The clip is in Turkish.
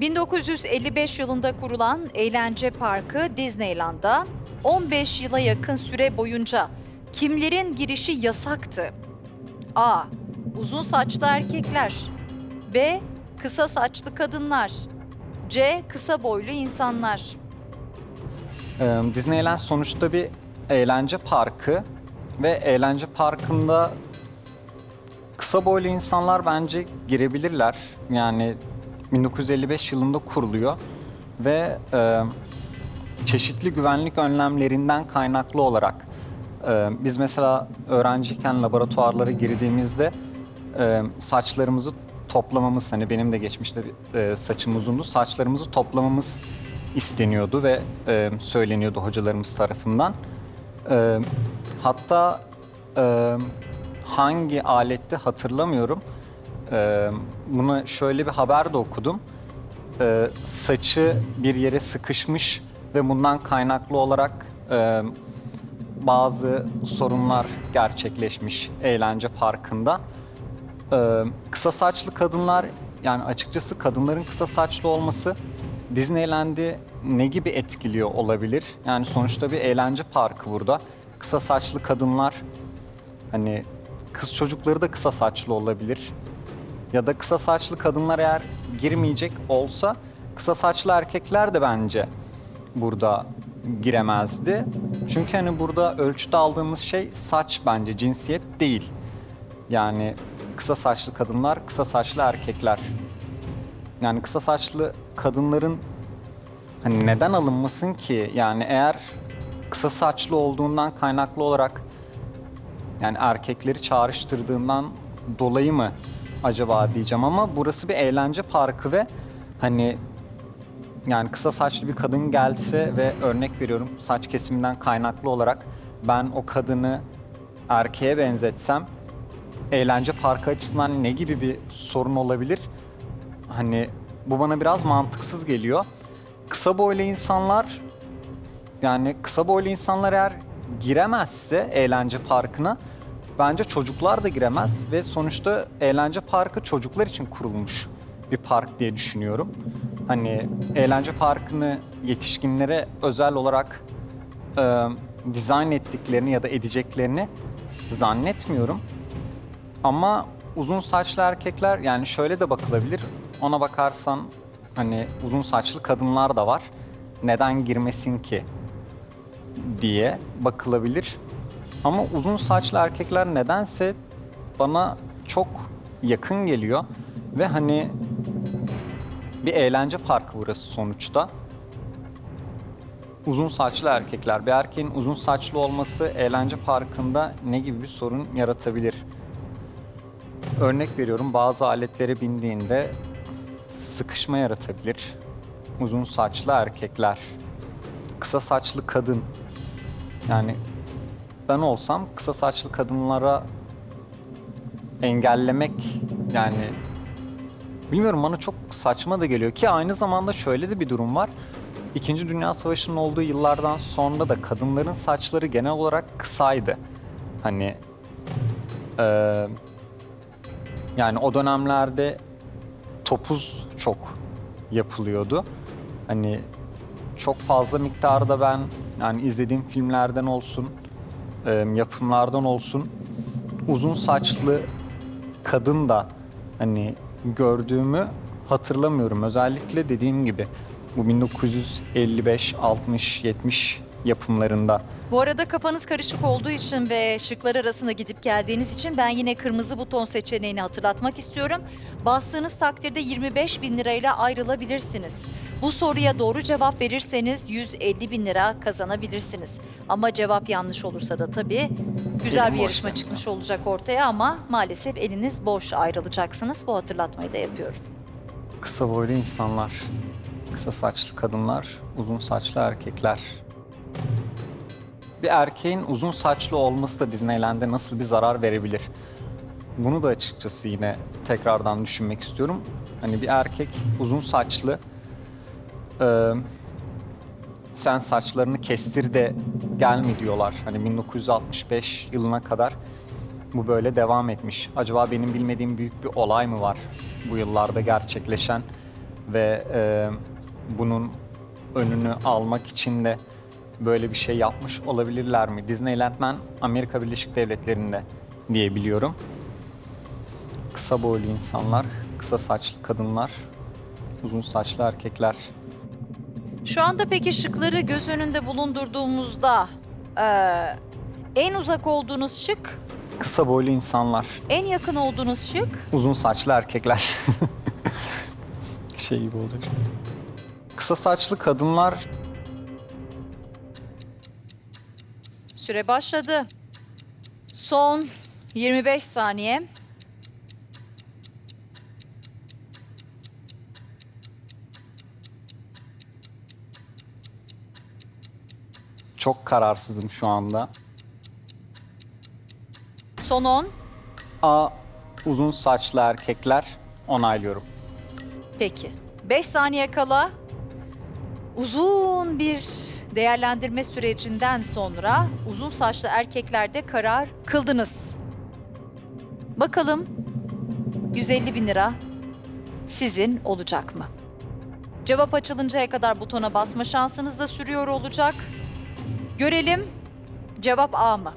1955 yılında kurulan eğlence parkı Disneyland'da 15 yıla yakın süre boyunca kimlerin girişi yasaktı? A. Uzun saçlı erkekler. B. Kısa saçlı kadınlar. C. Kısa boylu insanlar. Ee, Disneyland sonuçta bir eğlence parkı ve eğlence parkında kısa boylu insanlar bence girebilirler. Yani 1955 yılında kuruluyor ve e, çeşitli güvenlik önlemlerinden kaynaklı olarak e, biz mesela öğrenciyken laboratuvarlara girdiğimizde e, saçlarımızı toplamamız hani benim de geçmişte e, saçım uzundu saçlarımızı toplamamız isteniyordu ve e, söyleniyordu hocalarımız tarafından. E, hatta e, hangi alette hatırlamıyorum. E, buna şöyle bir haber de okudum. E, saçı bir yere sıkışmış ve bundan kaynaklı olarak e, bazı sorunlar gerçekleşmiş eğlence parkında. Ee, kısa saçlı kadınlar yani açıkçası kadınların kısa saçlı olması Disneyland'i ne gibi etkiliyor olabilir? Yani sonuçta bir eğlence parkı burada. Kısa saçlı kadınlar hani kız çocukları da kısa saçlı olabilir. Ya da kısa saçlı kadınlar eğer girmeyecek olsa kısa saçlı erkekler de bence burada giremezdi. Çünkü hani burada ölçüde aldığımız şey saç bence cinsiyet değil. Yani kısa saçlı kadınlar, kısa saçlı erkekler. Yani kısa saçlı kadınların hani neden alınmasın ki? Yani eğer kısa saçlı olduğundan kaynaklı olarak yani erkekleri çağrıştırdığından dolayı mı acaba diyeceğim ama burası bir eğlence parkı ve hani yani kısa saçlı bir kadın gelse ve örnek veriyorum saç kesiminden kaynaklı olarak ben o kadını erkeğe benzetsem eğlence parkı açısından ne gibi bir sorun olabilir? Hani bu bana biraz mantıksız geliyor. Kısa boylu insanlar yani kısa boylu insanlar eğer giremezse eğlence parkına bence çocuklar da giremez ve sonuçta eğlence parkı çocuklar için kurulmuş bir park diye düşünüyorum. Hani eğlence parkını yetişkinlere özel olarak e, dizayn ettiklerini ya da edeceklerini zannetmiyorum. Ama uzun saçlı erkekler yani şöyle de bakılabilir. Ona bakarsan hani uzun saçlı kadınlar da var. Neden girmesin ki diye bakılabilir. Ama uzun saçlı erkekler nedense bana çok yakın geliyor ve hani bir eğlence parkı burası sonuçta. Uzun saçlı erkekler. Bir erkeğin uzun saçlı olması eğlence parkında ne gibi bir sorun yaratabilir? Örnek veriyorum bazı aletlere bindiğinde sıkışma yaratabilir. Uzun saçlı erkekler, kısa saçlı kadın. Yani ben olsam kısa saçlı kadınlara engellemek yani bilmiyorum bana çok saçma da geliyor ki aynı zamanda şöyle de bir durum var. İkinci Dünya Savaşı'nın olduğu yıllardan sonra da kadınların saçları genel olarak kısaydı. Hani eee yani o dönemlerde topuz çok yapılıyordu. Hani çok fazla miktarda ben yani izlediğim filmlerden olsun, e, yapımlardan olsun uzun saçlı kadın da hani gördüğümü hatırlamıyorum. Özellikle dediğim gibi bu 1955, 60, 70 yapımlarında Bu arada kafanız karışık olduğu için ve şıklar arasında gidip geldiğiniz için ben yine kırmızı buton seçeneğini hatırlatmak istiyorum. Bastığınız takdirde 25 bin lirayla ayrılabilirsiniz. Bu soruya doğru cevap verirseniz 150 bin lira kazanabilirsiniz. Ama cevap yanlış olursa da tabii güzel Elim bir boş yarışma yani. çıkmış olacak ortaya ama maalesef eliniz boş ayrılacaksınız. Bu hatırlatmayı da yapıyorum. kısa boylu insanlar, kısa saçlı kadınlar, uzun saçlı erkekler. Bir erkeğin uzun saçlı olması da Disneyland'e nasıl bir zarar verebilir? Bunu da açıkçası yine tekrardan düşünmek istiyorum. Hani bir erkek uzun saçlı, e, sen saçlarını kestir de gelme diyorlar. Hani 1965 yılına kadar bu böyle devam etmiş. Acaba benim bilmediğim büyük bir olay mı var bu yıllarda gerçekleşen? ve e, bunun önünü almak için de böyle bir şey yapmış olabilirler mi? Disneyland ben Amerika Birleşik Devletleri'nde diye biliyorum. Kısa boylu insanlar, kısa saçlı kadınlar, uzun saçlı erkekler. Şu anda peki şıkları göz önünde bulundurduğumuzda eee, en uzak olduğunuz şık, Kısa boylu insanlar, en yakın olduğunuz şık uzun saçlı erkekler. şey gibi oldu şimdi. Kısa saçlı kadınlar süre başladı. Son 25 saniye. çok kararsızım şu anda. Son 10. A. Uzun saçlı erkekler onaylıyorum. Peki. 5 saniye kala uzun bir değerlendirme sürecinden sonra uzun saçlı erkeklerde karar kıldınız. Bakalım 150 bin lira sizin olacak mı? Cevap açılıncaya kadar butona basma şansınız da sürüyor olacak. Görelim cevap A mı?